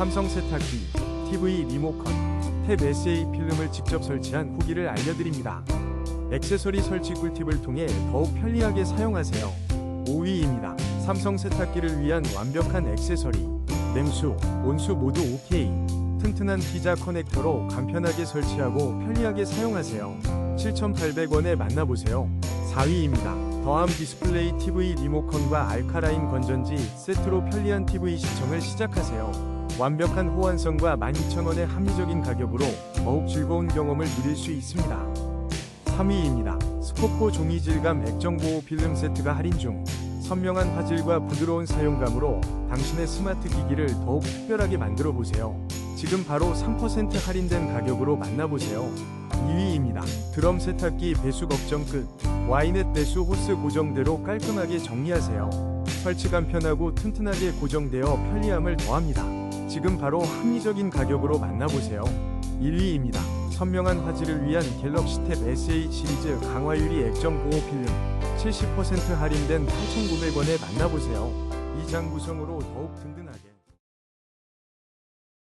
삼성 세탁기, TV 리모컨, 탭 SA 필름을 직접 설치한 후기를 알려드립니다. 액세서리 설치 꿀팁을 통해 더욱 편리하게 사용하세요. 5위입니다. 삼성 세탁기를 위한 완벽한 액세서리. 냉수, 온수 모두 OK. 튼튼한 피자 커넥터로 간편하게 설치하고 편리하게 사용하세요. 7,800원에 만나보세요. 4위입니다. 더함 디스플레이 TV 리모컨과 알카라인 건전지 세트로 편리한 TV 시청을 시작하세요. 완벽한 호환성과 12,000원의 합리적인 가격으로 더욱 즐거운 경험을 누릴 수 있습니다. 3위입니다. 스코포 종이 질감 액정 보호 필름 세트가 할인 중 선명한 화질과 부드러운 사용감으로 당신의 스마트 기기를 더욱 특별하게 만들어 보세요. 지금 바로 3% 할인된 가격으로 만나보세요. 2위입니다. 드럼 세탁기 배수 걱정 끝. 와이넷 배수 호스 고정대로 깔끔하게 정리하세요. 설치감 편하고 튼튼하게 고정되어 편리함을 더합니다. 지금 바로 합리적인 가격으로 만나보세요. 1위입니다. 선명한 화질을 위한 갤럭시 탭 SA 시리즈 강화유리 액정 보호 필름 70% 할인된 8,900원에 만나보세요. 이 장 구성으로 더욱 든든하게